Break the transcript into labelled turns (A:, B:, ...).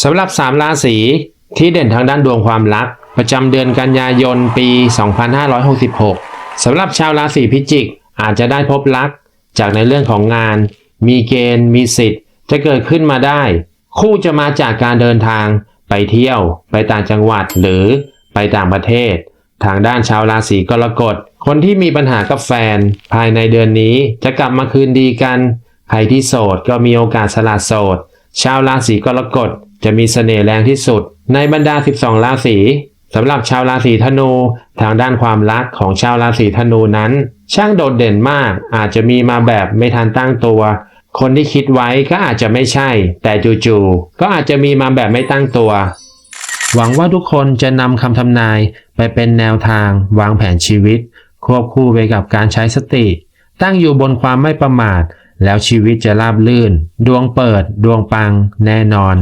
A: สำหรับ 3 ราศีที่เด่นทางด้านดวงความรัก ประจำเดือนกันยายนปี 2566 สำหรับชาวราศีพิจิก อาจจะได้พบรัก จากในเรื่องของงาน มีเกณฑ์ มีสิทธิ์ จะเกิดขึ้นมาได้ คู่จะมาจากการเดินทางไปเที่ยว ไปต่างจังหวัดหรือไปต่างประเทศ ทางด้านชาวราศีกรกฎ คนที่มีปัญหากับแฟน ภายในเดือนนี้จะกลับมาคืนดีกัน ใครที่โสดก็มีโอกาสสละโสด ชาวราศีกรกฎ จะมีเสน่ห์แรงที่สุด ในบรรดา 12 ราศีสำหรับชาวราศีธนู ทางด้านความรักของชาวราศีธนูนั้น ช่างโดดเด่นมาก อาจจะมีมาแบบไม่ทันตั้งตัว คนที่คิดไว้ก็อาจจะไม่ใช่ แต่จู่ๆก็อาจจะมีมาแบบไม่ตั้งตัว หวังว่าทุกคนจะนำคำทำนายไปเป็นแนวทาง วางแผนชีวิต ควบคู่ไปกับการใช้สติ ตั้งอยู่บนความไม่ประมาท แล้วชีวิตจะราบลื่น ดวงเปิด ดวงปัง แน่นอน